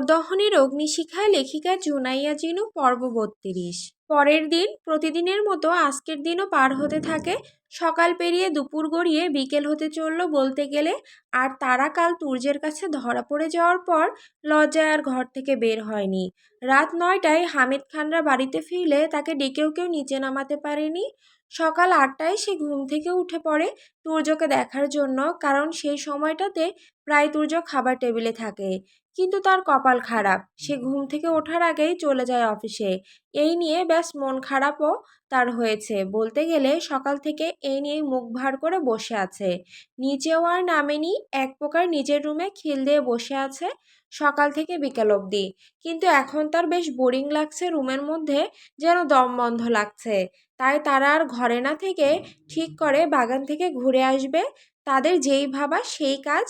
চোরদহনের অগ্নিশিখায় লেখিকা জুনাইয়া জিনু পর্ব বত্রিশ। পরের দিন, প্রতিদিনের মতো আজকের দিনও পার হতে থাকে। সকাল পেরিয়ে দুপুর গড়িয়ে বিকেল হতে চলল বলতে গেলে, আর তারা কাল তুর্যের কাছে ধরা পড়ে যাওয়ার পর লজ্জায় আর ঘর থেকে বের হয়নি। রাত নয়টায় হামিদ খানরা বাড়িতে ফিরলে তাকে ডেকেও কেউ নিচে নামাতে পারেনি। সকাল আটটায় সে ঘুম থেকে উঠে পড়ে তুর্যকে দেখার জন্য, কারণ সেই সময়টাতে প্রায় তুর্য খাবার টেবিলে থাকে। কিন্তু তার কপাল খারাপ। সে ঘুম থেকে ওঠার আগেই চলে যায় অফিসে। এই নিয়ে ব্যাস মন খারাপও তার হয়েছে। বলতে গেলে সকাল থেকে এই নিয়ে মুখ ভার করে বসে আছে। নিচেও আর নামেনি, এক প্রকার নিজের রুমে খিল দিয়ে বসে আছে সকাল থেকে বিকাল অবধি। কিন্তু এখন তার বেশ বোরিং লাগছে রুমের মধ্যে, যেন দম বন্ধ লাগছে। তাই তারা আর ঘরে না থেকে ঠিক করে বাগান থেকে ঘুরে আসবে। তাদের যেই ভাবা সেই কাজ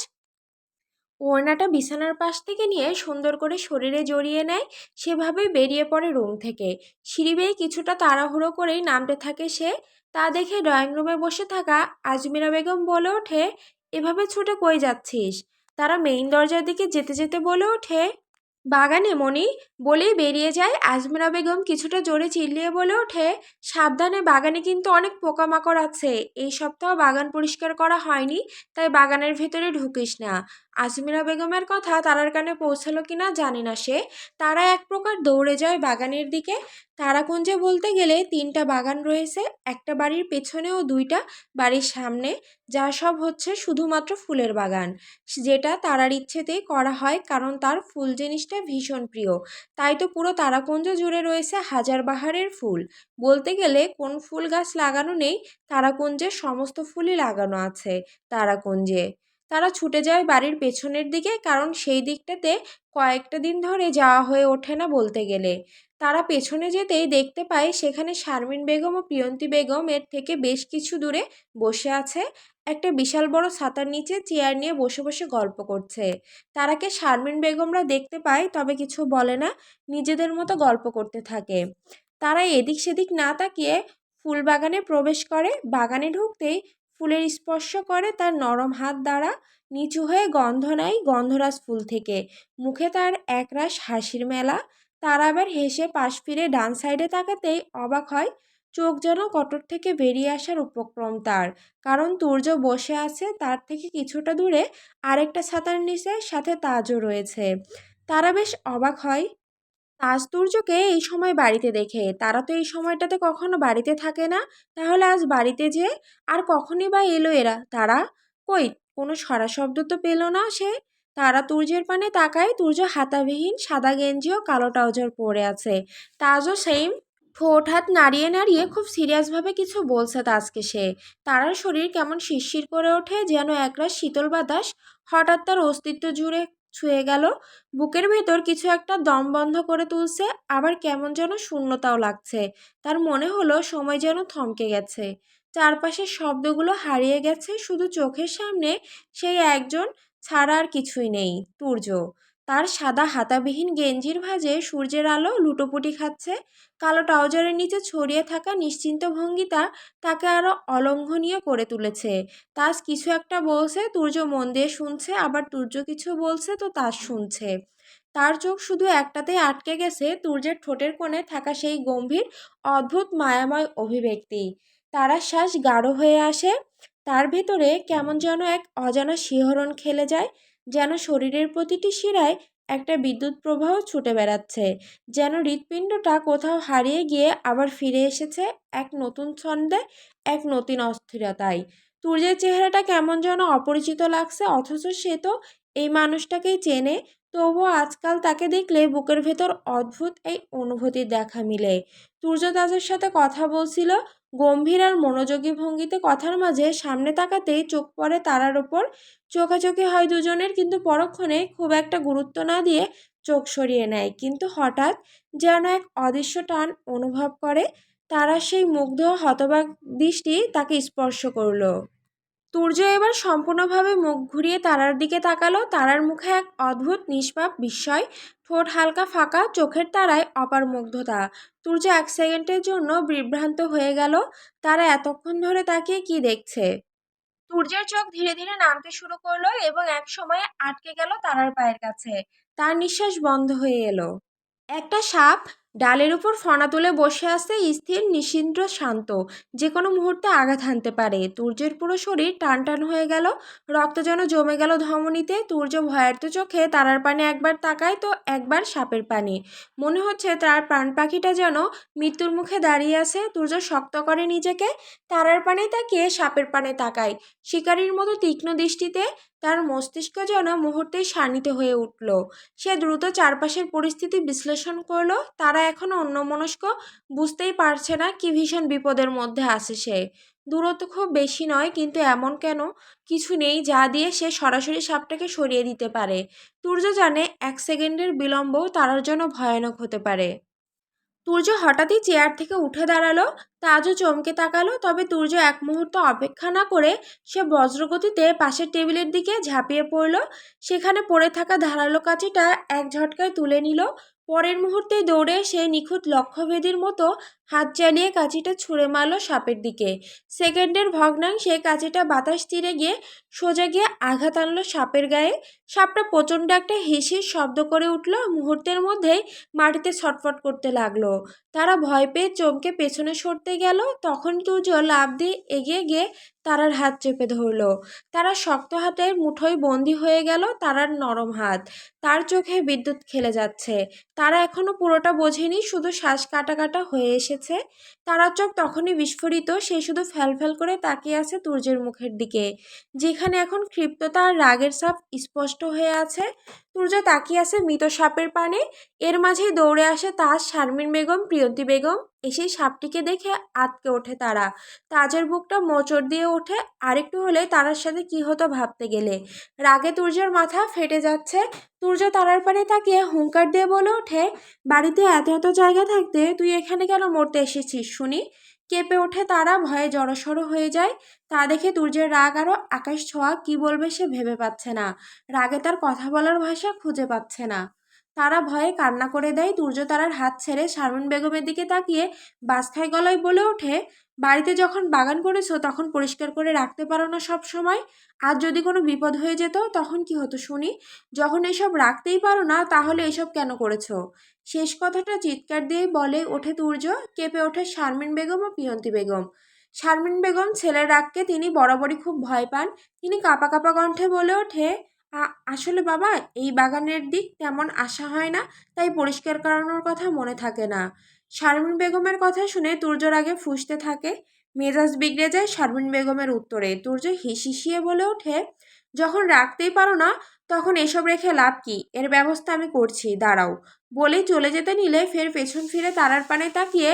ওড়নাটা বিছানার পাশ থেকে নিয়ে সুন্দর করে শরীরে জড়িয়ে নেয়, সেভাবেই বেরিয়ে পড়ে রুম থেকে। সিঁড়ি বেয়ে কিছুটা তাড়াহুড়ো করেই নামতে থাকে সে। তা দেখে ড্রয়িং রুমে বসে থাকা আজমিরা বেগম বলে ওঠে, এভাবে ছুটে কই যাচ্ছিস? তারা মেইন দরজার দিকে যেতে যেতে বলে ওঠে, বাগানে মনি বলেই বেরিয়ে যায় আজমিরা বেগম কিছুটা জোরে চিল্লিয়ে বলে ওঠে, সাবধানে, বাগানে কিন্তু অনেক পোকামাকড় আছে। এই সপ্তাহ বাগান পরিষ্কার করা হয়নি, তাই বাগানের ভেতরে ঢুকিস না। আজমিরা বেগমের কথা তারার কানে পৌঁছালো কিনা জানি না সে। তারা এক প্রকার দৌড়ে যায় বাগানের দিকে। তারাকুঞ্জে বলতে গেলে তিনটা বাগান রয়েছে, একটা বাড়ির পেছনে ও দুইটা বাড়ির সামনে, যা সব হচ্ছে শুধুমাত্র ফুলের বাগান, যেটা তারার ইচ্ছেতেই করা হয় কারণ তার ফুল জিনিসটা ভীষণ প্রিয়। তাই তো পুরো তারাকুঞ্জ জুড়ে রয়েছে হাজার বাহারের ফুল। বলতে গেলে কোন ফুল গাছ লাগানো নেই, তারাকুঞ্জের সমস্ত ফুলই লাগানো আছে তারাকুঞ্জে। তারা ছুটে যায় বাড়ির পেছনের দিকে কারণ সেই দিকটাতে কয়েকটা দিন ধরে যাওয়া হয়ে ওঠে না বলতে গেলে। তারা পেছনে যেতেই দেখতে পায় সেখানে শারমিন বেগম ও প্রিয়ন্তী বেগম এর থেকে বেশ কিছু দূরে বসে আছে। একটা বিশাল বড় ছাতার নিচে চেয়ার নিয়ে বসে বসে গল্প করছে। তারাকে শারমিন বেগমরা দেখতে পায় তবে কিছু বলে না, নিজেদের মতো গল্প করতে থাকে। তারা এদিক সেদিক না তাকিয়ে ফুল বাগানে প্রবেশ করে। বাগানে ঢুকতেই ফুলের স্পর্শ করে তার নরম হাত দ্বারা নিচু হয়ে গন্ধ নেয় গন্ধরাজ ফুল থেকে। মুখে তার একরাশ হাসির মেলা। তার আবার হেসে পাশ ফিরে ডান সাইডে তাকাতেই অবাক হয়, চোখ যেন কটর থেকে বেরিয়ে আসার উপক্রম তার। কারণ তুর্য বসে আছে, তার থেকে কিছুটা দূরে আরেকটা ছাতার নিচে, সাথে তাজও রয়েছে। তারা বেশ অবাক হয় তাজ তুর্যকে এই সময় বাড়িতে দেখে, তারা তো এই সময়টাতে কখনো বাড়িতে থাকে না। তাহলে আজ বাড়িতে যে, আর কখনই বা এলো এরা? তারা কই? কোনো সরা শব্দ তো পেল না সে। তারা তুর্যের পানে তাকায়, তুর্য হাতাবিহীন, সাদা গেঞ্জি ও কালো ট্রাউজার পরে আছে। তাজও সেম ঠোঁট হাত নাড়িয়ে নাড়িয়ে খুব সিরিয়াসভাবে কিছু বলছে তাজকে সে। তারার শরীর কেমন শিরশির করে ওঠে, যেন একরাশ শীতল বাতাস হঠাৎ তার অস্তিত্ব জুড়ে ছুঁয়ে গেল। বুকের ভেতর কিছু একটা দম বন্ধ করে তুলছে, আবার কেমন যেন শূন্যতাও লাগছে। তার মনে হলো সময় যেন থমকে গেছে। চারপাশের শব্দগুলো হারিয়ে গেছে, শুধু চোখের সামনে। সেই একজন ছাড়া আর কিছুই নেই, তুর্য। তার সাদা হাতাবিহীন গেঞ্জির ভাঁজে সূর্যের আলো লুটোপুটি খাচ্ছে। কালো ট্রাউজারের নিচে ছড়িয়ে থাকা নিশ্চিন্ত ভঙ্গিতা তাকে আরও অলঙ্ঘনীয় করে তুলেছে। তাস কিছু একটা বলছে, তুর্য মন দিয়ে শুনছে, আবার তুর্য কিছু বলছে তো তাস শুনছে। তার চোখ শুধু একটাতেই আটকে গেছে, তুর্যের ঠোঁটের কোণে থাকা সেই গম্ভীর, অদ্ভুত, মায়াময় অভিব্যক্তি। তারা শ্বাস গাঢ় হয়ে আসে। তার ভেতরে কেমন যেন এক অজানা শিহরণ খেলে যায়। যেন শরীরের প্রতিটি শিরায় একটা বিদ্যুৎ প্রবাহ ছুটে বেড়াচ্ছে। যেন হৃৎপিণ্ডটা কোথাও হারিয়ে গিয়ে আবার ফিরে এসেছে এক নতুন ছন্দে, এক নতুন অস্থিরতায়। তুর্যের চেহারাটা কেমন যেন অপরিচিত লাগছে, অথচ সে তো এই মানুষটাকেই চেনে। তবুও আজকাল তাকে দেখলে বুকের ভেতর অদ্ভুত এই অনুভূতির দেখা মিলে। তুর্য তাজের সাথে কথা বলছিল গম্ভীর আর মনোযোগী ভঙ্গিতে কথার মাঝে সামনে তাকাতেই চোখ পড়ে তারার ওপর। চোখাচোখি হয় দুজনের, কিন্তু পরক্ষণে খুব একটা গুরুত্ব না দিয়ে চোখ সরিয়ে নেয়। কিন্তু হঠাৎ যেন এক অদৃশ্য টান অনুভব করে। তারা সেই মুগ্ধ হতবাক দৃষ্টি তাকে স্পর্শ করল। তুর্য এবার সম্পূর্ণভাবে মুখ ঘুরিয়ে তারার দিকে তাকালো। তারার মুখে এক অদ্ভুত নিষ্পাপ বিস্ময়, ঠোঁট হালকা ফাঁকা, চোখের তারায় অপার মুগ্ধতা। তুর্য এক সেকেন্ডের জন্য বিভ্রান্ত হয়ে গেল। তারা এতক্ষণ ধরে তাকিয়ে কি দেখছে? সূর্যের চোখ ধীরে ধীরে নামতে শুরু করল এবং এক সময় আটকে গেল তারার পায়ের কাছে। তার নিঃশ্বাস বন্ধ হয়ে এলো। একটা সাপ ডালের উপর ফনা তুলে বসে আছে স্থির, নিশিন্দ্র, শান্ত। যে কোনো মুহূর্তে আঘাত হানতে পারে। তুর্যের পুরো শরীর টান টান হয়ে গেল। রক্ত যেন জমে গেল ধমনীতে। তুর্য ভয়ার্ত চোখে তারার পানে একবার তাকায় তো একবার সাপের পানে। মনে হচ্ছে তার প্রাণ পাখিটা যেন মৃত্যুর মুখে দাঁড়িয়ে আছে। তুর্য শক্ত করে নিজেকে। তারার পানে তাকিয়ে সাপের পানে তাকায়। শিকারীর মতো তীক্ষ্ণ দৃষ্টিতে তার মস্তিষ্ক যেন মুহূর্তেই শানিত হয়ে উঠল। সে দ্রুত চারপাশের পরিস্থিতি বিশ্লেষণ করল। তারা এখনও অন্যমনস্ক, বুঝতেই পারছে না কি ভীষণ বিপদের মধ্যে আছে সে। দূরত্ব খুব বেশি নয়, কিন্তু এমন কেন? কিছু নেই যা দিয়ে সে সরাসরি সাপটাকে সরিয়ে দিতে পারে। তুর্য জানে এক সেকেন্ডের বিলম্বও তারার জন্য ভয়ানক হতে পারে। তুর্য হঠাৎই চেয়ার থেকে উঠে দাঁড়াল, তাজও চমকে তাকালো, তবে তুর্য এক মুহূর্ত অপেক্ষা না করে সে বজ্রগতিতে পাশের টেবিলের দিকে ঝাঁপিয়ে পড়ল। সেখানে পড়ে থাকা ধারালো কাঁচিটা এক ঝটকায় তুলে নিল। পরের মুহূর্তেই দৌড়ে সে নিখুঁত লক্ষ্যভেদীর মতো হাত চালিয়ে কাঁচিটা ছুঁড়ে মারল সাপের দিকে। সেকেন্ডের ভগ্নাংশে কাঁচিটা বাতাস তীরে গিয়ে সোজা গিয়ে আঘাত আনলো সাপের গায়ে। সাপটা প্রচণ্ড একটা হিসির শব্দ করে উঠল। মুহূর্তের মধ্যেই মাটিতে ছটফট করতে লাগল। তারা ভয় পেয়ে চমকে পেছনে সরতে গেল। তখন তুর্য লাভ দিয়ে এগিয়ে গিয়ে তারার হাত চেপে ধরল। তারা শক্ত হাতের মুঠোয় বন্দি হয়ে গেল তারার নরম হাত। তার চোখে বিদ্যুৎ খেলে যাচ্ছে। তারা এখনও পুরোটা বোঝেনি, শুধু শ্বাস কাটা কাটা হয়ে এসেছে। তারার চোখ তখনই বিস্ফোরিত, সে শুধু ফ্যাল ফ্যাল করে তাকিয়ে আছে তুর্যের মুখের দিকে। যেখানে এখন ক্ষিপ্ততা আর রাগের সাপ স্পষ্ট হয়ে আছে। তুর্য তাকিয়ে আছে মৃত সাপের পানে। এর মাঝেই দৌড়ে আসে তার শারমিন বেগম, প্রিয়ন্তী বেগম। এসেই সাপটিকে দেখে আটকে ওঠে তারা। তাজের বুকটা মোচড় দিয়ে ওঠে। আরেকটু হলে তারার সাথে কি হতো ভাবতে গেলে। রাগে তুর্যর মাথা ফেটে যাচ্ছে। তুর্য তারার পানে তাকিয়ে হুঙ্কার দিয়ে বলে ওঠে, বাড়িতে এত এত জায়গা থাকতে তুই এখানে কেন মরতে এসেছিস শুনি? কেঁপে ওঠে তারা, ভয়ে জড়সড় হয়ে যায়। তা দেখে তুর্যের রাগ আরও আকাশ ছোঁয়া, কী বলবে সে ভেবে পাচ্ছে না। রাগে তার কথা বলার ভাষা খুঁজে পাচ্ছে না। তারা ভয়ে কান্না করে দেয়। তারার হাত ছেড়ে শারমিন বেগমের দিকে তাকিয়ে বাসখাই গলায় বলে ওঠে, বাড়িতে যখন বাগান করেছ তখন পরিষ্কার করে রাখতে পারো না সব সময়। আর যদি কোনো বিপদ হয়ে যেত তখন কি হতো শুনি? যখন এসব রাখতেই পারো না তাহলে এসব কেন করেছ? শেষ কথাটা চিৎকার দিয়ে বলে ওঠে তুর্য কেঁপে ওঠে শারমিন বেগম ও পিয়ন্তি বেগম। শারমিন বেগম ছেলের রাগকে তিনি বরাবরই খুব ভয় পান। তিনি কাপা কাপা কণ্ঠে বলে ওঠে আসলে বাবা, এই বাগানের দিক তেমন আশা হয় না, তাই পরিষ্কার করানোর কথা মনে থাকে না। শারমিন বেগমের কথা শুনে তুর্যর আগে ফুসতে থাকে। মেজাজ বিগড়ে যায় শারমিন বেগমের উত্তরে। তুর্য হিসিয়ে বলে ওঠে, যখন রাখতেই পারো না, তখন এসব রেখে লাভ কি? এর ব্যবস্থা আমি করছি, দাঁড়াও। বলেই চলে যেতে নিলে ফের পেছন ফিরে তারার পানে তাকিয়ে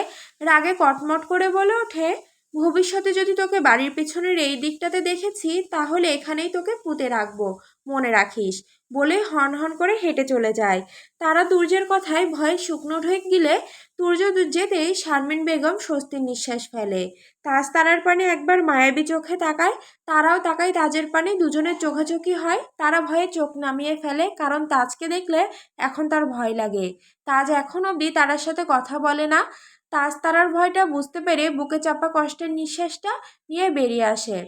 রাগে কটমট করে বলে ওঠে, ভবিষ্যতে যদি তোকে বাড়ির পেছনের এই দিকটাতে দেখেছি, তাহলে এখানেই তোকে পুঁতে রাখব। মনে রাখিস, বলে হন হন করে হেঁটে চলে যায়। তারা তুর্যের কথায় ভয়ে শুকনো ঢেক গিলে তুর্য যেতেই শারমিন বেগম স্বস্তির নিঃশ্বাস ফেলে। তাজ তারার পানে একবার মায়াবী চোখে তাকায়, তারাও তাকায় তাজের পানে দুজনের চোখাচোখি হয়। তারা ভয়ে চোখ নামিয়ে ফেলে, কারণ তাজকে দেখলে এখন তার ভয় লাগে। তাজ এখন অবধি তারার সাথে কথা বলে না। তাজ তারার ভয়টা বুঝতে পেরে বুকে চাপা কষ্টের নিঃশ্বাসটা নিয়ে বেরিয়ে আসে।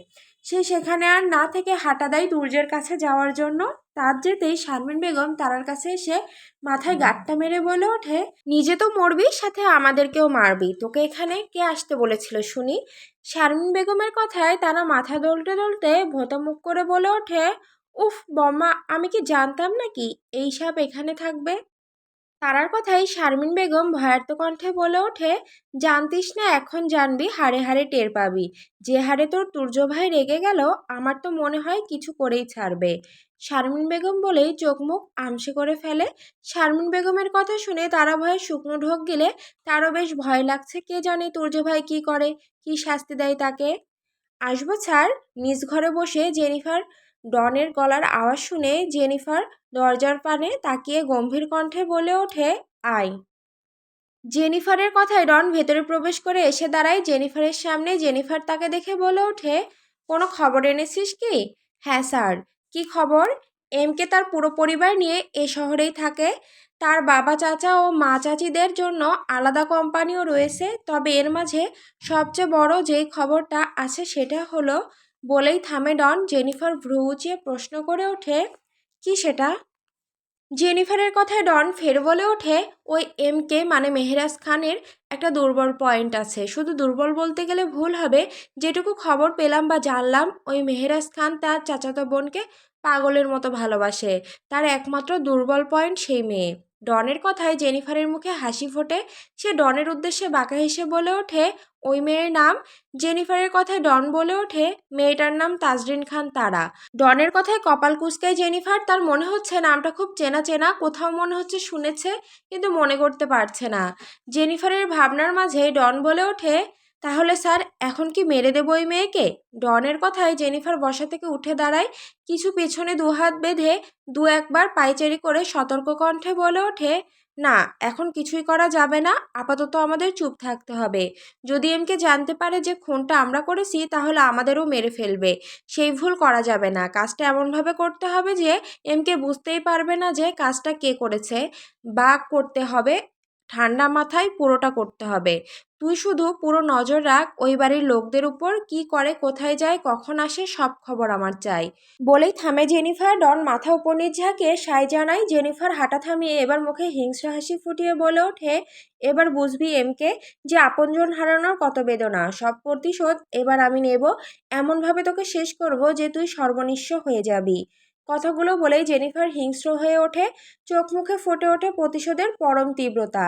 সে সেখানে আর না থেকে হাঁটা দেয় দুর্যের কাছে যাওয়ার জন্য। তার যেতেই শারমিন বেগম তারার কাছে এসে মাথায় গাঁটটা মেরে বলে ওঠে নিজে তো মরবি সাথে আমাদেরকেও মারবি। তোকে এখানে কে আসতে বলেছিল শুনি? শারমিন বেগমের কথায় তারা মাথা দলতে দলতে ভোতামুখ করে বলে ওঠে উফ বম্মা আমি কি জানতাম নাকি? এই সাপ এখানে থাকবে? তারার কথাই শারমিন বেগম ভয়ার্ত কণ্ঠে বলে ওঠে, জানতিস না এখন জানবি হাড়ে হাড়ে টের পাবি। যে হারে তোর তুর্য ভাই রেগে গেল, আমার তো মনে হয় কিছু করেই ছাড়বে। শারমিন বেগম বলেই চোখ মুখ আমসে করে ফেলে। শারমিন বেগমের কথা শুনে তারা ভয়ে শুকনো ঢোক গেলে, তারও বেশ ভয় লাগছে, কে জানে তুর্য ভাই কি করে? কি শাস্তি দেয় তাকে? আসব ছাড় নিজ ঘরে বসে জেনিফার ডনের গলার আওয়াজ শুনে জেনিফার দরজার পানে তাকিয়ে গম্ভীর কণ্ঠে বলে ওঠে, আয়। জেনিফারের কথায় ডন ভেতরে প্রবেশ করে এসে দাঁড়ায়। জেনিফারের সামনে জেনিফার তাকে দেখে বলে ওঠে, কোনো খবর এনেছিস কি? হ্যাঁ স্যার। কি খবর? এমকে তার পুরো পরিবার নিয়ে এ শহরেই থাকে। তার বাবা, চাচা ও মা চাচিদের জন্য আলাদা কোম্পানিও রয়েছে। তবে এর মাঝে সবচেয়ে বড় যেই খবরটা আছে সেটা হলো বলেই থামে ডন। জেনিফার ভ্রু উঁচিয়ে প্রশ্ন করে ওঠে, কি সেটা? জেনিফারের কথায় ডন ফের বলে ওঠে, ওই এম কে মানে মেহরাজ খানের একটা দুর্বল পয়েন্ট আছে। শুধু দুর্বল বলতে গেলে ভুল হবে। যেটুকু খবর পেলাম বা জানলাম, ওই মেহরাজ খান তার চাচাতো বোনকে পাগলের মতো ভালোবাসে। তার একমাত্র দুর্বল পয়েন্ট সেই মেয়ে। ডনের কথায় জেনিফারের মুখে হাসি ফোটে। সে ডনের উদ্দেশ্যে বাঁকা হেসে বলে ওঠে ওই মেয়ের নাম জেনিফারের কথায় ডন বলে ওঠে, মেয়েটার নাম তাজরিন খান তারা। ডনের কথায় কপাল কুচকায় জেনিফার, তার মনে হচ্ছে নামটা খুব চেনা চেনা, কোথাও মনে হচ্ছে শুনেছে, কিন্তু মনে করতে পারছে না। জেনিফারের ভাবনার মাঝে ডন বলে ওঠে, তাহলে স্যার, এখন কি মেরে দেবো ওই মেয়েকে? ডনের কথায় জেনিফার বসা থেকে উঠে দাঁড়ায়, কিছু পেছনে দুহাত বেঁধে দু একবার পাইচারি করে সতর্ক কণ্ঠে বলে ওঠে না, এখন কিছুই করা যাবে না। আপাতত আমাদের চুপ থাকতে হবে। যদি এমকে জানতে পারে যে খুনটা আমরা করেছি, তাহলে আমাদেরও মেরে ফেলবে। সেই ভুল করা যাবে না। কাজটা এমনভাবে করতে হবে যে, এমকে বুঝতেই পারবে না যে, কাজটা কে করেছে বা করতে হবে। ঠান্ডা মাথায় পুরোটা করতে হবে। তুই শুধু পুরো নজর রাখ ওই বাড়ির লোকদের উপর কি করে কোথায় যায়, কখন আসে, সব খবর আমার চাই। বলেই থামে জেনিফার, ডন মাথা উপর নিচ ঝাঁকে সাই জানায়, জেনিফার, হাঁটা থামিয়ে এবার মুখে হিংস্র হাসি ফুটিয়ে বলে ওঠে। এবার বুঝবি এমকে যে আপনজন হারানোর কত বেদনা। সব প্রতিশোধ এবার আমি নেব। এমনভাবে তোকে শেষ করব যে তুই সর্বনিঃস্ব হয়ে যাবি। কথাগুলো বলেই জেনিফার হিংস্র হয়ে ওঠে চোখ মুখে ফুটে ওঠে প্রতিশোধের পরম তীব্রতা।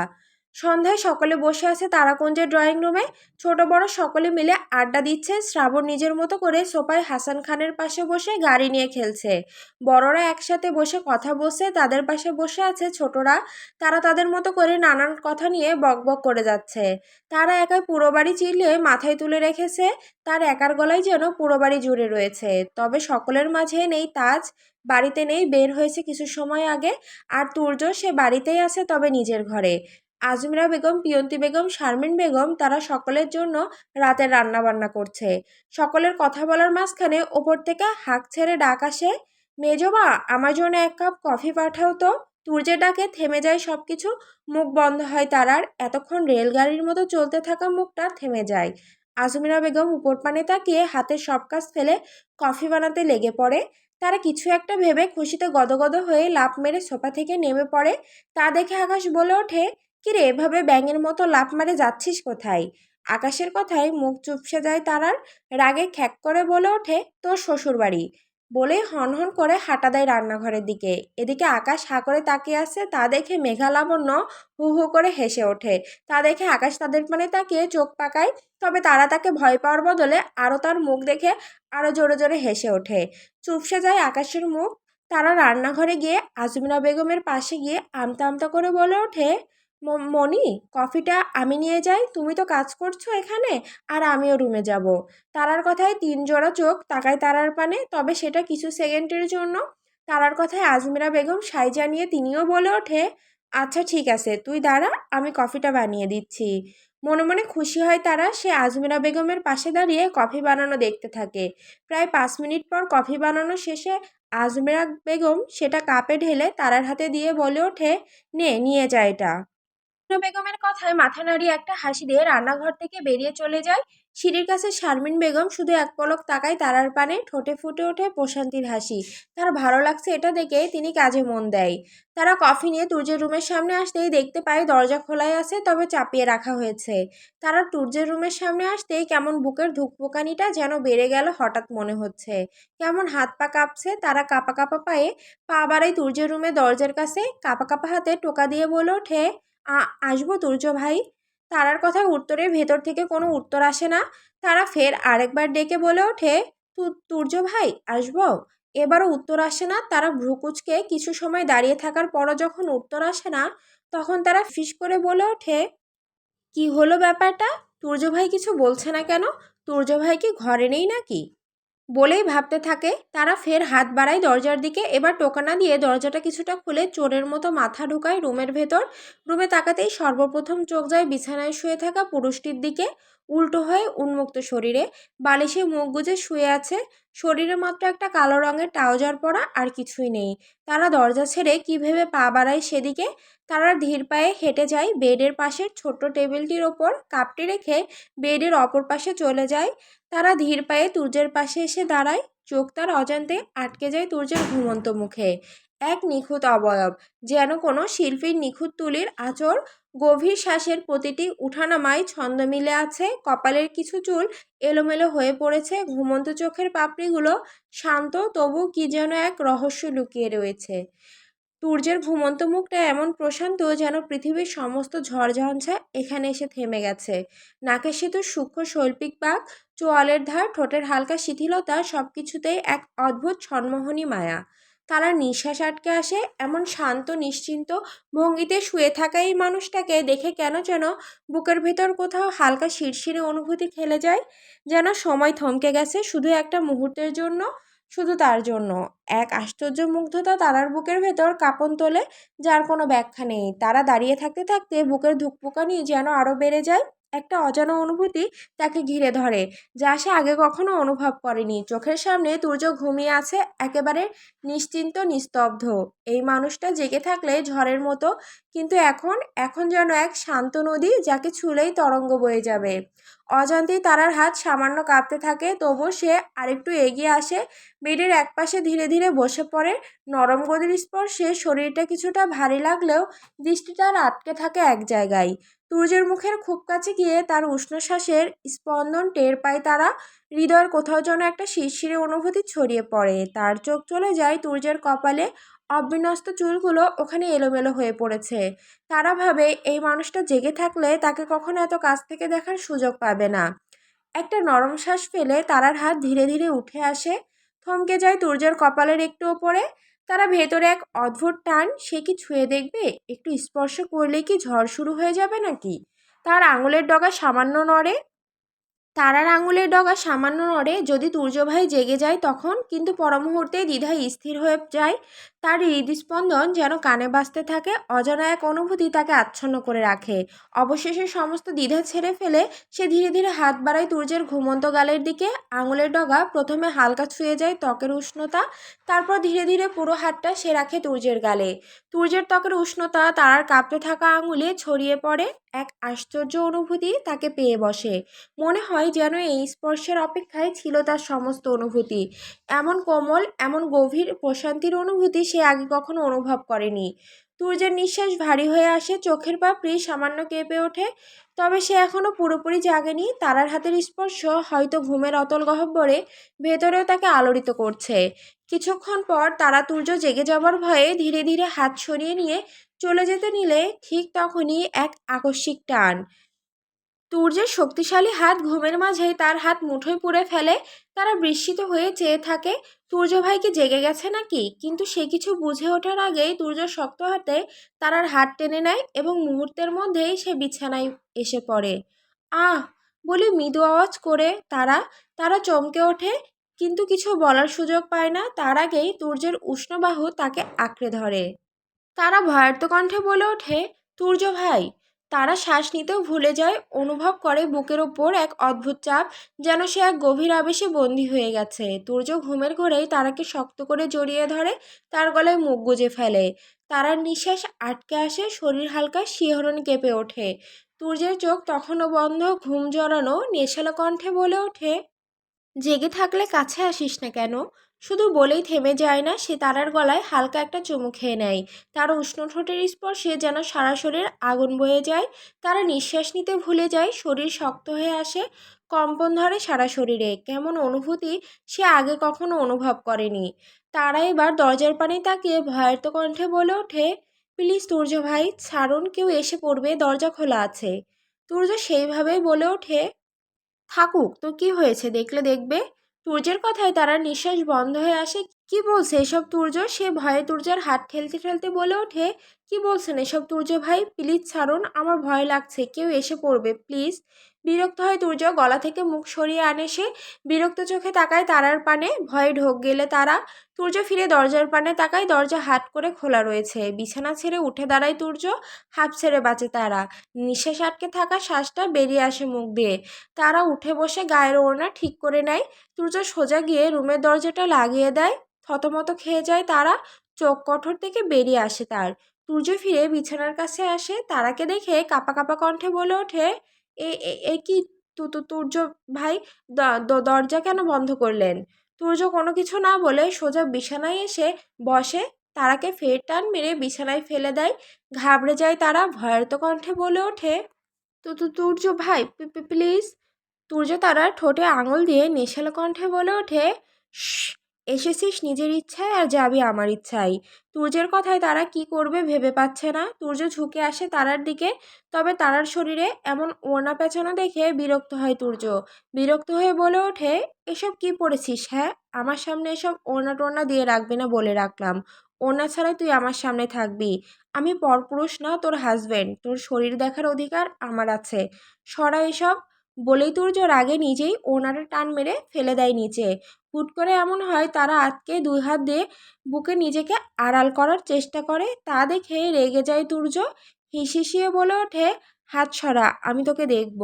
সন্ধ্যায় সকলে বসে আছে তারাকুঞ্জের ড্রয়িং রুমে ছোট বড় সকলে মিলে আড্ডা দিচ্ছে। শ্রাবণ নিজের মতো করে সোফায় হাসান খানের পাশে বসে গাড়ি নিয়ে খেলছে। বড়রা একসাথে বসে কথা বলছে, তাদের পাশে বসে আছে ছোটরা। তারা তাদের মতো করে নানান কথা নিয়ে বকবক করে যাচ্ছে। তারা একাই পুরো বাড়ি চিলিয়ে মাথায় তুলে রেখেছে। তার একার গলায় যেন পুরো বাড়ি জুড়ে রয়েছে। তবে সকলের মাঝে নেই তাজ। বাড়িতে নেই বের হয়েছে কিছু সময় আগে। আর তুর্য সে বাড়িতেই আছে তবে নিজের ঘরে। আজমিরা বেগম, পিয়ন্তি বেগম, শারমিন বেগম তারা সকলের জন্য রাতের রান্না বান্না করছে। সকলের কথা বলার মাঝখানে ওপর থেকে হাঁক ছেড়ে ডাক আসে মেজবা আমার জন্য এক কাপ কফি পাঠাও তো। তুর্যের ডাকে থেমে যায় সব কিছু মুখ বন্ধ হয় তারার, এতক্ষণ রেলগাড়ির মতো চলতে থাকা মুখটা থেমে যায়। আজমিরা বেগম উপর পানে তাকিয়ে হাতের সব কাজ ফেলে কফি বানাতে লেগে পড়ে। তারা কিছু একটা ভেবে খুশিতে গদগদ হয়ে লাফ মেরে সোফা থেকে নেমে পড়ে। তা দেখে আকাশ বলে ওঠে কিরে এভাবে ব্যাঙের মতো লাফ মারে যাচ্ছিস কোথায়? আকাশের কথায় মুখ চুপসে যায় তারার, রাগে খ্যাক করে বলে ওঠে তোর শ্বশুর বাড়ি বলে হনহন করে হাঁটা দেয় রান্নাঘরের দিকে। এদিকে আকাশ হা করে তাকিয়ে আছে, তা দেখে মেঘা লাবণ্য হু হু করে হেসে ওঠে। তা দেখে আকাশ তাদের মানে তাকিয়ে চোখ পাকায়, তবে তারা তাকে ভয় পাওয়ার বদলে আরও তার মুখ দেখে আরও জোরে জোরে হেসে ওঠে। চুপসে যায় আকাশের মুখ। তারা রান্নাঘরে গিয়ে, আজমিরা বেগমের পাশে গিয়ে আমতা আমতা করে বলে ওঠে মনি কফিটা আমি নিয়ে যাই, তুমি তো কাজ করছ এখানে, আর আমিও রুমে যাব। তারার কথায় তিন জোড়া চোখ তাকায় তারার পানে, তবে সেটা কিছু সেকেন্ডের জন্য। তারার কথায় আজমিরা বেগম সাই জানিয়ে তিনিও বলে ওঠে আচ্ছা ঠিক আছে, তুই দাঁড়া, আমি কফিটা বানিয়ে দিচ্ছি। মনে মনে খুশি হয় তারা, সে আজমিরা বেগমের পাশে দাঁড়িয়ে কফি বানানো দেখতে থাকে। প্রায় পাঁচ মিনিট পর কফি বানানো শেষে আজমিরা বেগম সেটা কাপে ঢেলে তারার হাতে দিয়ে বলে ওঠে, নে, নিয়ে যা এটা। বেগমের কথায় মাথা নাড়িয়ে একটা হাসি দিয়ে রান্নাঘর থেকে বেরিয়ে চলে যায়। সিঁড়ির কাছে শারমিন বেগম শুধু এক পলক তাকায় তারার পানে, ঠোঁটে ফুটে ওঠে প্রশান্তির হাসি। তার ভালো লাগছে এটা দেখে তিনি কাজে মন দেয়। তারা কফি নিয়ে তুর্যের রুমের সামনে আসতেই দেখতে পায় দরজা খোলাই আছে, তবে চাপিয়ে রাখা হয়েছে। তারা তুর্যের রুমের সামনে আসতেই কেমন বুকের ধুকপোকানিটা যেন বেড়ে গেল হঠাৎ মনে হচ্ছে। কেমন হাত পা কাঁপছে তারা কাপা কাপা পায়ে, পা বাড়াই তুর্যের রুমে দরজার কাছে, কাপা কাপা হাতে টোকা দিয়ে বলে ওঠে আসব তুর্য ভাই? তারার কথায় উত্তরে ভেতর থেকে কোনো উত্তর আসে না। তারা ফের আরেকবার ডেকে বলে ওঠে তুর্য ভাই, আসব? এবারও উত্তর আসে না। তারা ভ্রুকুচকে কিছু সময় দাঁড়িয়ে থাকার পরও যখন উত্তর আসে না, তখন তারা ফিস করে বলে ওঠে, কি হলো ব্যাপারটা? তুর্য ভাই কিছু বলছে না কেন? তুর্য ভাই কি ঘরে নেই নাকি? বলেই ভাবতে থাকে, তারা ফের হাত বাড়ায় দরজার দিকে। এবার টোকানা দিয়ে দরজাটা কিছুটা খুলে চোরের মতো মাথা ঢুকায় রুমের ভেতর। রুমে তাকাতেই সর্বপ্রথম চোখ যায় বিছানায় শুয়ে থাকা পুরুষটির দিকে, উল্টো হয়ে উন্মুক্ত শরীরে। বালিশে মুখ গুজে শুয়ে আছে। শরীরে মাত্র একটা কালো রঙের ট্রাউজার পরা আর কিছুই নেই। তারা দরজা ছেড়ে কী ভেবে পা বাড়ায় সেদিকে। তারা ধীর পায়ে হেঁটে যায়। বেডের পাশের ছোট্ট টেবিলটির ওপর কাপটি রেখে বেডের অপর পাশে চলে যায়। তারা ধীর পায়ে তুর্যের পাশে এসে দাঁড়ায়। চোখ তার অজান্তে আটকে যায় তুর্যের ঘুমন্ত মুখে। এক নিখুঁত অবয়ব, যেন কোনো শিল্পীর নিখুঁত তুলির আঁচড় গভীর শ্বাসের প্রতিটি উঠানামায় ছন্দ মিলে আছে। কপালের কিছু চুল এলোমেলো হয়ে পড়েছে। ঘুমন্ত চোখের পাপড়িগুলো শান্ত, তবু কি যেন এক রহস্য লুকিয়ে রয়েছে। সূর্যের ঘুমন্ত মুখটা এমন প্রশান্ত যেন পৃথিবীর সমস্ত ঝড়ঝঞ্ঝা এখানে এসে থেমে গেছে। নাকের সেতুর সূক্ষ্ম শৈল্পিক পাক চোয়ালের ধার, ঠোঁটের হালকা শিথিলতা সব কিছুতেই এক অদ্ভুত সন্মোহনী মায়া। তারা নিঃশ্বাস আটকে আসে, এমন শান্ত, নিশ্চিন্ত, ভঙ্গিতে শুয়ে থাকা এই মানুষটাকে দেখে কেন যেন বুকের ভেতর কোথাও হালকা শিরশিরে অনুভূতি খেলে যায়, যেন সময় থমকে গেছে শুধু একটা মুহূর্তের জন্য। শুধু তার জন্য। এক আশ্চর্য মুগ্ধতা তারার বুকের ভেতর কাঁপন তোলে, যার কোনো ব্যাখ্যা নেই। তারা দাঁড়িয়ে থাকতে থাকতে বুকের ধুকপুকানি যেন আরও বেড়ে যায়, একটা অজানা অনুভূতি তাকে ঘিরে ধরে, যা সে আগে কখনো অনুভব করেনি। চোখের সামনে তুর্য ঘুমিয়ে আছে, একেবারে নিশ্চিন্ত, নিস্তব্ধ। এই মানুষটা জেগে থাকলে ঝড়ের মতো, কিন্তু এখন এখন যেন এক শান্ত নদী যাকে ছুলেই তরঙ্গ বয়ে যাবে। অজান্তেই তারার হাত সামান্য কাঁপতে থাকে তবু সে আরেকটু এগিয়ে আসে, বেডের একপাশে ধীরে ধীরে বসে পড়ে। নরম গদির স্পর্শে শরীরটা কিছুটা ভারী লাগলেও দৃষ্টিটা আটকে থাকে এক জায়গায়। তুর্যের মুখের খুব কাছে গিয়ে তার উষ্ণশ্বাসের স্পন্দন টের পায় তারা। হৃদয়ের কোথাও যেন একটা শিরশিরে অনুভূতি ছড়িয়ে পড়ে। তার চোখ চলে যায় তুর্যের কপালে অবিন্যস্ত চুলগুলো ওখানে এলোমেলো হয়ে পড়েছে। তারা ভাবে, এই মানুষটা জেগে থাকলে তাকে কখনো এত কাছ থেকে দেখার সুযোগ পাবে না। একটা নরম শ্বাস ফেলে তারার হাত ধীরে ধীরে উঠে আসে। থমকে যায় তুর্যের কপালের একটু ওপরে। তারা ভেতরে এক অদ্ভুত টান, সে কি ছুঁয়ে দেখবে? একটু স্পর্শ করলেই কি ঝড় শুরু হয়ে যাবে নাকি? তার আঙুলের ডগা সামান্য নড়ে। তারার আঙুলের ডগা সামান্য নড়ে, যদি তুর্যভাই জেগে যায় তখন, কিন্তু পরমুহূর্তেই দ্বিধায় স্থির হয়ে যায়। তার হৃদস্পন্দন যেন কানে বাজতে থাকে, অজানা এক অনুভূতি তাকে আচ্ছন্ন করে রাখে। অবশেষে সমস্ত দ্বিধা ছেড়ে ফেলে, সে ধীরে ধীরে হাত বাড়ায় তুর্যের ঘুমন্ত গালের দিকে। আঙুলের ডগা প্রথমে হালকা ছুঁয়ে যায় ত্বকের উষ্ণতা, তারপর ধীরে ধীরে পুরো হাতটা সে রাখে তুর্যের গালে। তুর্যের ত্বকের উষ্ণতা, তারার কাঁপতে থাকা আঙুলে ছড়িয়ে পড়ে এক আশ্চর্য অনুভূতি তাকে পেয়ে বসে। মনে হয় যেন এই স্পর্শের অপেক্ষায় ছিল তার সমস্ত অনুভূতি। এমন কোমল, এমন গভীর, প্রশান্তির অনুভূতি সে আগে কখনো অনুভব করেনি। তুর্যের নিঃশ্বাস ভারী হয়ে আসে, চোখের পাপড়ি সামান্য কেঁপে ওঠে, তবে সে এখনও পুরোপুরি জাগেনি তারার হাতের স্পর্শ হয়তো ঘুমের অতল গহ্বরে ভেতরেও তাকে আলোড়িত করছে। কিছুক্ষণ পর তারা তুর্য জেগে যাবার ভয়ে ধীরে ধীরে হাত সরিয়ে নিয়ে চলে যেতে নিলে ঠিক তখনই এক আকস্মিক টান। তুর্যের শক্তিশালী হাত ঘুমের মাঝেই তার হাত মুঠোয় পুড়ে ফেলে তারা বিস্মিত হয়ে চেয়ে থাকে তুর্য ভাই কি জেগে গেছে নাকি? কিন্তু সে কিছু বুঝে ওঠার আগেই তুর্য শক্ত হাতে তারার হাত টেনে নেয় এবং মুহূর্তের মধ্যেই সে বিছানায় এসে পড়ে। আহ! বলে মৃদু আওয়াজ করে তারা তারা চমকে ওঠে, কিন্তু কিছু বলার সুযোগ পায় না। তার আগেই তুর্যের উষ্ণবাহু তাকে আঁকড়ে ধরে। তারা ভয়ার্ত কণ্ঠে বলে ওঠে তুর্য ভাই তারা শ্বাস নিতেও ভুলে যায়, অনুভব করে বুকের ওপর এক অদ্ভুত চাপ, যেন সে এক গভীর আবেশে বন্দী হয়ে গেছে। তুর্য ঘুমের ঘরেই তারাকে শক্ত করে জড়িয়ে ধরে, তার গলায় মুখ গুজে ফেলে। তারার নিঃশ্বাস আটকে আসে, শরীর হালকা শিহরণ কেঁপে ওঠে। তুর্যের চোখ তখনও বন্ধ, ঘুম জড়ানো, নেশালো কণ্ঠে বলে ওঠে, জেগে থাকলে কাছে আসিস না কেন? শুধু বলেই থেমে যায় না, সে তারার গলায় হালকা একটা চুমু খেয়ে নেয়। তার উষ্ণ ঠোঁটের স্পর্শে যেন সারা শরীর আগুন বয়ে যায়। তারা নিঃশ্বাস নিতে ভুলে যায়, শরীর শক্ত হয়ে আসে কম্পন ধরে সারা শরীরে। কেমন অনুভূতি সে আগে কখনো অনুভব করেনি। তারা এবার দরজার পানে তাকিয়ে ভয়ার্ত কণ্ঠে বলে ওঠে, প্লিজ তুর্য ভাই, ছাড়ুন, কেউ এসে পড়বে, দরজা খোলা আছে। তুর্য সেইভাবেই বলে ওঠে, থাকুক, তো কি হয়েছে, দেখলে দেখবে। তুর্যের কথায় তারা নিঃশ্বাস বন্ধ হয়ে আসে। কি বলছে এসব তুর্য? সে ভয়ে তুর্যের হাত ঠেলতে ঠেলতে বলে ওঠে, কি বলছেন এসব তুর্য ভাই? প্লিজ ছাড়ুন, আমার ভয় লাগছে, কেউ এসে পড়বে, প্লিজ। বিরক্ত হয় তুর্য, গলা থেকে মুখ সরিয়ে আনে সে, বিরক্ত চোখে তাকায় তারার পানে, ভয়ে ঢোক গেলে তারা। তুর্য ফিরে দরজার পানে তাকায়, দরজা হাট করে খোলা রয়েছে, বিছানা ছেড়ে উঠে দাঁড়ায় তুর্য হাফ ছেড়ে বাঁচে তারা। নিঃশ্বাস আটকে থাকা শ্বাসটা বেরিয়ে আসে মুখ দিয়ে। তারা উঠে বসে গায়ের ওড়না ঠিক করে নেয়। তুর্য সোজা গিয়ে রুমের দরজাটা লাগিয়ে দেয়। থতমত খেয়ে যায় তারা। চোখ কঠোর থেকে বেরিয়ে আসে তার। সূর্য ফিরে বিছানার কাছে আসে। তারাকে দেখে কাপা কাপা কণ্ঠে বলে ওঠে এ এ কি তুর্য ভাই দরজা কেন বন্ধ করলেন? তুর্য কোনো কিছু না বলে সোজা বিছানায় এসে বসে। তারাকে ফের টান মেরে বিছানায় ফেলে দেয়। ঘাবড়ে যায় তারা। ভয়ার্ত কণ্ঠে বলে ওঠে তু তুর্য ভাই প্লিজ? তুর্য তারা ঠোঁটে আঙুল দিয়ে নেশালো কণ্ঠে বলে ওঠে "শ্, এসেছিস নিজের ইচ্ছায় আর যাবি আমার ইচ্ছায়। তুর্যের কথায় তারা কি করবে ভেবে পাচ্ছে না। তুর্য ঝুঁকে আসে তারার দিকে, তবে তারার শরীরে এমন ওড়না পেঁচানো দেখে বিরক্ত হয় তুর্য। বিরক্ত হয়ে বলে ওঠে, এসব কি পড়েছিস হ্যাঁ? আমার সামনে এসব ওড়না টোড়না দিয়ে রাখবি না বলে রাখলাম। ওড়না ছাড়াই তুই আমার সামনে থাকবি। আমি পরপুরুষ না, তোর হাজব্যান্ড তোর শরীর দেখার অধিকার আমার আছে। সরা এসব। বলেই তুর্য রাগে নিজেই ওনারে টান মেরে ফেলে দেয় নিচে। হুট করে এমন হয় তারা আটকে দুই হাত দিয়ে বুকে নিজেকে আড়াল করার চেষ্টা করে। তা দেখে রেগে যায় তুর্য। হিসিসিয়ে বলে ওঠে, হাত সরা, আমি তোকে দেখব।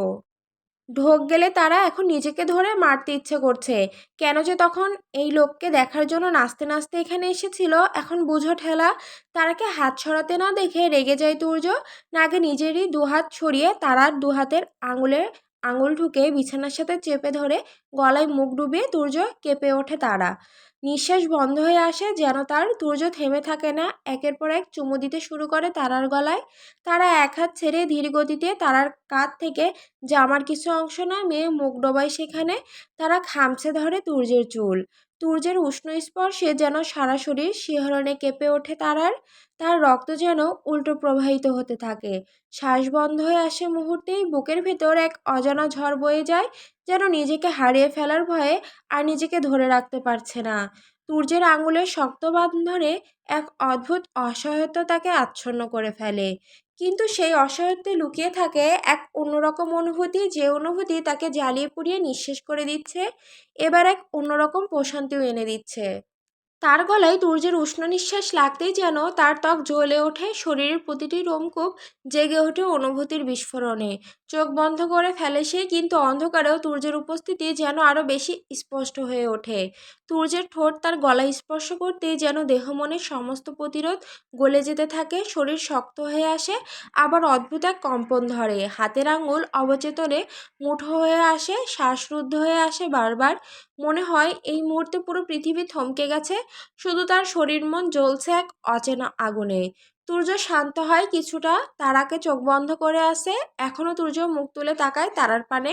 ঢোক গেলে তারা এখন নিজেকে ধরে মারতে ইচ্ছে করছে। কেন যে তখন এই লোককে দেখার জন্য নাচতে নাচতে এখানে এসেছিল, এখন বুঝো ঠেলা, তারাকে হাত ছড়াতে না দেখে রেগে যায় তুর্য। নাগে নিজেরই দুহাত ছড়িয়ে তারার দুহাতের আঙুলে আঙুল ঢুকে বিছানার সাথে চেপে ধরে গলায় মুখ ডুবিয়ে তুর্য কেঁপে ওঠে তারা। নিঃশ্বাস বন্ধ হয়ে আসে যেন তার, তুর্য থেমে থাকে না। একের পর এক চুমু দিতে শুরু করে তারার গলায়। তারা এক হাত ছেড়ে ধীর গতিতে তারার কাঁধ থেকে জামার কিছু অংশ নামিয়ে মুখ ডোবায় সেখানে। তারা খামছে ধরে তুর্যের চুল। তুর্যের উষ্ণ স্পর্শে যেন সারা শরীর শিহরণে কেঁপে ওঠে তারার তার রক্ত যেন উল্টো প্রবাহিত হতে থাকে। শ্বাস বন্ধ হয়ে আসে মুহূর্তেই বুকের ভেতর এক অজানা ঝড় বয়ে যায়, যেন নিজেকে হারিয়ে ফেলার ভয়ে আর নিজেকে ধরে রাখতে পারছে না। তুর্যের আঙুলের শক্ত ধরে এক অদ্ভুত অসহায়তা তাকে আচ্ছন্ন করে ফেলে। কিন্তু সেই অসহায়ত্বে লুকিয়ে থাকে এক অন্যরকম অনুভূতি যে অনুভূতি তাকে জ্বালিয়ে পুড়িয়ে নিঃশেষ করে দিচ্ছে, এবার এক অন্যরকম প্রশান্তিও এনে দিচ্ছে। তার গলায় তুর্যের উষ্ণ নিঃশ্বাস লাগতেই যেন তার ত্বক জ্বলে ওঠে, শরীরের প্রতিটি রোমকূপ জেগে ওঠে অনুভূতির বিস্ফোরণে। চোখ বন্ধ করে ফেলে সে, কিন্তু অন্ধকারেও তুর্যের উপস্থিতি যেন আরও বেশি স্পষ্ট হয়ে ওঠে। তুর্যের ঠোঁট তার গলা স্পর্শ করতেই যেন দেহ মনের সমস্ত প্রতিরোধ গলে যেতে থাকে, শরীর শক্ত হয়ে আসে, আবার অদ্ভুত এক কম্পন ধরে। হাতের আঙুল অবচেতনে মুঠো হয়ে আসে, শ্বাসরুদ্ধ হয়ে আসে বারবার। মনে হয় এই মুহূর্তে পুরো পৃথিবী থমকে গেছে, শুধু তার শরীর মন জ্বলছে এক অচেনা আগুনে। তুর্য শান্ত হয় কিছুটা, তারাকে চোখ বন্ধ করে আসে। এখনও তুর্য মুখ তুলে তাকায় তারার পানে।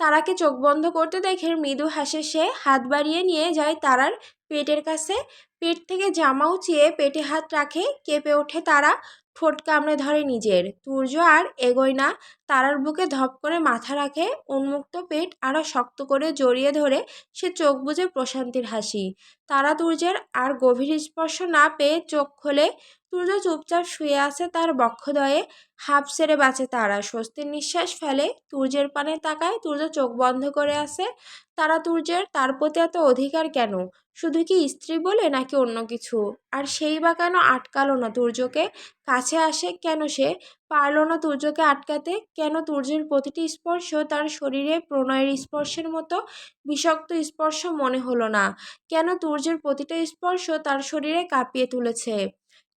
তারাকে চোখ বন্ধ করতে দেখে মৃদু হাসে সে। হাত বাড়িয়ে নিয়ে যায় তারার পেটের কাছে। পেট থেকে জামা উঁচিয়ে পেটে হাত রাখে। কেঁপে ওঠে তারা। ঠোঁট কামড়ে ধরে নিজের। তুর্য আর এগোয় না। তারার বুকে ধপ করে মাথা রাখে, উন্মুক্ত পেট আরও শক্ত করে জড়িয়ে ধরে সে চোখ বুজে প্রশান্তির হাসি। তারা তুর্যের আর গভীর স্পর্শ না পেয়ে চোখ খোলে, তুর্য চুপচাপ শুয়ে আছে তার বক্ষদয়ে হাফ সেরে বাঁচে তারা। স্বস্তির নিঃশ্বাস ফেলে তুর্যের পানে তাকায়, তুর্য চোখ বন্ধ করে আসে তারা তুর্যের তার প্রতি এত অধিকার কেন? শুধু কি স্ত্রী বলে নাকি অন্য কিছু? আর সেই বা কেন আটকালো না তুর্যকে? কাছে আসে কেন সে? পারল না তুর্যকে আটকাতে। কেন তুর্যের প্রতিটি স্পর্শ তার শরীরে প্রণয়ের স্পর্শের মতো বিষাক্ত স্পর্শ মনে হলো না। কেন তুর্যের প্রতিটা স্পর্শ তার শরীরে কাঁপিয়ে তুলেছে?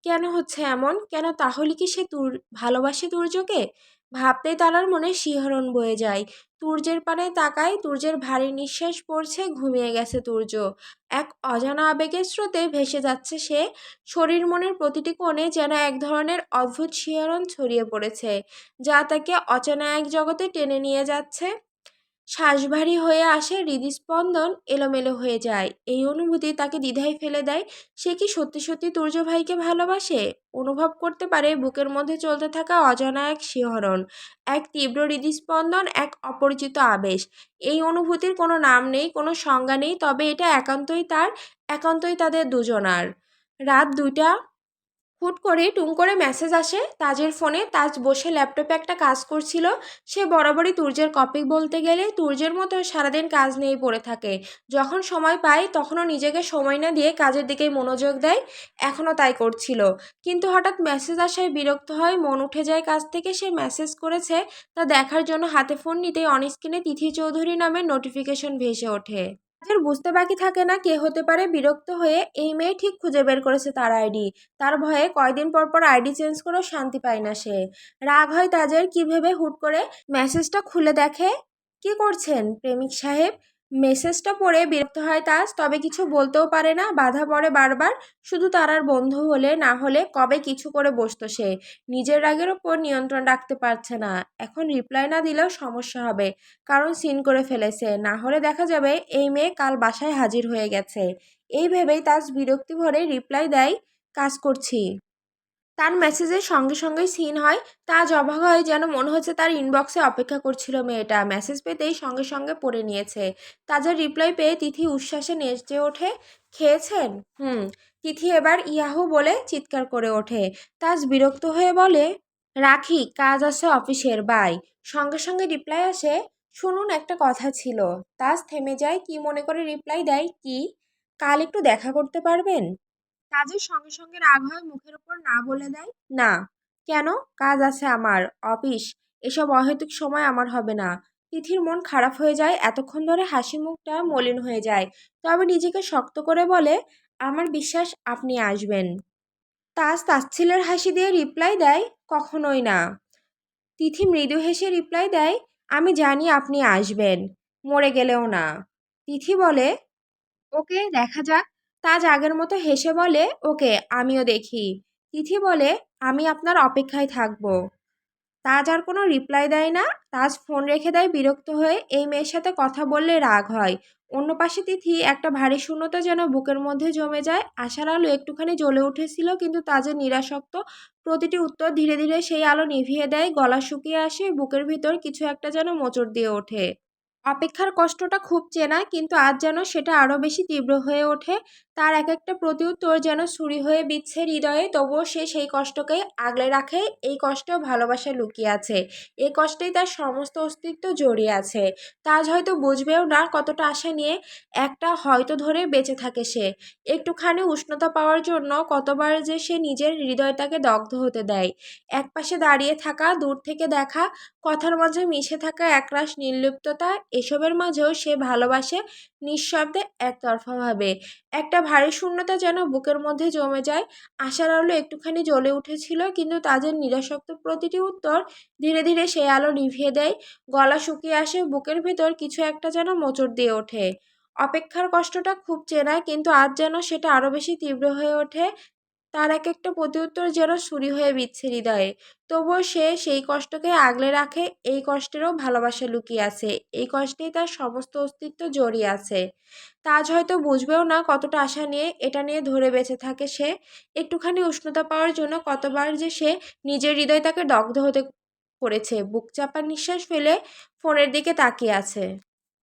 কেন হচ্ছে এমন? কেন তাহলে কি সে তুর, ভালোবাসে তুর্যকে? ভাবতেই তারার মনে শিহরণ বয়ে যায়। তুর্যের পানে তাকায়, তুর্যের ভারী নিঃশ্বাস পড়ছে, ঘুমিয়ে গেছে তুর্য। এক অজানা আবেগের স্রোতে ভেসে যাচ্ছে সে। শরীর মনের প্রতিটি কোণে যেন এক ধরনের অদ্ভুত শিহরণ ছড়িয়ে পড়েছে, যা তাকে অচেনা এক জগতে টেনে নিয়ে যাচ্ছে। শ্বাস ভারী হয়ে আসে হৃদস্পন্দন এলোমেলো হয়ে যায়। এই অনুভূতি তাকে দ্বিধায় ফেলে দেয়। সে কি সত্যি সত্যি তুর্য ভাইকে ভালোবাসে? অনুভব করতে পারে বুকের মধ্যে চলতে থাকা অজানা এক শিহরণ, এক তীব্র হৃদস্পন্দন, এক অপরিচিত আবেশ। এই অনুভূতির কোনো নাম নেই, কোনো সংজ্ঞা নেই, তবে এটা একান্তই তার, একান্তই তাদের দুজনার। রাত দুইটা হুট করে টুং করে মেসেজ আসে। তাজের ফোনে তাজ বসে ল্যাপটপে একটা কাজ করছিল। সে বরাবরই তুর্যের কপি বলতে গেলে তুর্যের মতো সারাদিন কাজ নিয়েই পড়ে থাকে। যখন সময় পায় তখনও নিজেকে সময় না দিয়ে কাজের দিকেই মনোযোগ দেয়। এখনও তাই করছিল। কিন্তু হঠাৎ মেসেজ আসায় বিরক্ত হয় মন উঠে যায় কাজ থেকে। সে মেসেজ করেছে, তা দেখার জন্য হাতে ফোন নিতেই অনস্ক্রিনে তিথি চৌধুরী নামের নোটিফিকেশন ভেসে ওঠে। তাদের বুঝতে বাকি থাকে না, কে হতে পারে বিরক্ত হয়ে এই মেয়ে ঠিক খুঁজে বের করেছে তার আইডি। তার ভয়ে কয়দিন পর পর আইডি চেঞ্জ করেও শান্তি পায় না সে। রাগ হয় তাজের, কি ভেবে হুট করে মেসেজটা খুলে দেখে? কি করছেন প্রেমিক সাহেব? মেসেজটা পড়ে বিরক্ত হয় তাজ তবে কিছু বলতেও পারে না, বাধা পড়ে বারবার। শুধু তার আর বন্ধু হলে, না হলে কবে কিছু করে বসতো সে। নিজের রাগের ওপর নিয়ন্ত্রণ রাখতে পারছে না। এখন রিপ্লাই না দিলেও সমস্যা হবে। কারণ সিন করে ফেলেছে। না হলে দেখা যাবে এই মেয়ে কাল বাসায় হাজির হয়ে গেছে। এই ভেবেই তাজ বিরক্তি ভরে রিপ্লাই দেয়, কাজ করছি। তার মেসেজের সঙ্গে সঙ্গেই সিন হয়। তাজ অবাক হয় যেন মনে হচ্ছে তার ইনবক্সে অপেক্ষা করছিল মেয়েটা। মেসেজ পেতেই সঙ্গে সঙ্গে পড়ে নিয়েছে। তাজের রিপ্লাই পেয়ে তিথি উচ্ছ্বাসে নেচে ওঠে। খেয়েছেন? হুম। তিথি এবার ইয়াহু বলে চিৎকার করে ওঠে। তাজ বিরক্ত হয়ে বলে, রাখি, কাজ আছে অফিসের বাই সঙ্গে সঙ্গে রিপ্লাই আসে, শুনুন, একটা কথা ছিল। তাজ থেমে যায়, কি মনে করে রিপ্লাই দেয়? কি? কাল একটু দেখা করতে পারবেন? কাজের সঙ্গে সঙ্গে রাগ হয়, মুখের ওপর না বলে দেয়? না। কেন? কাজ আছে আমার, অফিস। এসব অহেতুক সময় আমার হবে না। তিথির মন খারাপ হয়ে যায়, এতক্ষণ ধরে হাসি মুখটা মলিন হয়ে যায়। তবে নিজেকে শক্ত করে বলে, আমার বিশ্বাস, আপনি আসবেন। তাজ তাচ্ছিলের হাসি দিয়ে রিপ্লাই দেয়, কখনোই না। তিথি মৃদু হেসে রিপ্লাই দেয়, আমি জানি আপনি আসবেন, মরে গেলেও না। তিথি বলে, ওকে, দেখা যাক। তাজ আগের মতো হেসে বলে, ওকে, আমিও দেখি। তিথি বলে, আমি আপনার অপেক্ষায় থাকব। তাজ আর কোনো রিপ্লাই দেয় না। তাজ ফোন রেখে দেয় বিরক্ত হয়ে। এই মেয়ের সাথে কথা বললে রাগ হয়। অন্য পাশে তিথি একটা ভারী শূন্যতা যেন বুকের মধ্যে জমে যায়। আশার আলো একটুখানি জ্বলে উঠেছিল, কিন্তু তাজের নিরাসক্ত প্রতিটি উত্তর ধীরে ধীরে সেই আলো নিভিয়ে দেয়। গলা শুকিয়ে আসে, বুকের ভিতর কিছু একটা যেন মোচড় দিয়ে ওঠে। অপেক্ষার কষ্টটা খুব চেনা কিন্তু আজ যেন সেটা আরও বেশি তীব্র হয়ে ওঠে। তার এক একটা প্রতিউত্তর যেন ছুরি হয়ে বিচ্ছে হৃদয়ে, তবুও সে সেই কষ্টকে আগলে রাখে, এই কষ্টেও ভালোবাসা লুকিয়ে আছে। এই কষ্টেই তার সমস্ত অস্তিত্ব জড়িয়ে আছে। তাজ হয়তো বুঝবেও না কতটা আশা নিয়ে একটা হয়তো ধরে বেঁচে থাকে সে। একটুখানি উষ্ণতা পাওয়ার জন্য কতবার যে সে নিজের হৃদয়টাকে দগ্ধ হতে দেয়। একপাশে দাঁড়িয়ে থাকা, দূর থেকে দেখা, কথার মাঝে মিশে থাকা একরাশ নির্লিপ্ততা এসবের মাঝেও সে ভালোবাসে নিঃশব্দে একতরফাভাবে। একটা ভারী শূন্যতা যেন বুকের মধ্যে জমে যায়। আশার আলো একটুখানি জ্বলে উঠেছিল, কিন্তু তাদের নিরাসক্ত প্রতিটি উত্তর ধীরে ধীরে সে আলো নিভিয়ে দেয়। গলা শুকিয়ে আসে, বুকের ভেতর কিছু একটা যেন মোচড় দিয়ে ওঠে। অপেক্ষার কষ্টটা খুব চেনা কিন্তু আজ যেন সেটা আরও বেশি তীব্র হয়ে ওঠে তার এক একটা প্রতিউত্তর যেন ছুরি হয়ে বিচ্ছে হৃদয়ে। তবুও সে সেই কষ্টকে আগলে রাখে, এই কষ্টেরও ভালোবাসা লুকিয়ে আছে, এই কষ্টেই তার সমস্ত অস্তিত্ব জড়িয়ে আছে। তাজ হয়তো বুঝবেও না কতটা আশা নিয়ে এটা নিয়ে ধরে বেঁচে থাকে সে। একটুখানি উষ্ণতা পাওয়ার জন্য কতবার যে সে নিজের হৃদয় তাকে দগ্ধ হতে করেছে, বুক চাপা নিঃশ্বাস ফেলে ফোনের দিকে তাকিয়ে আছে।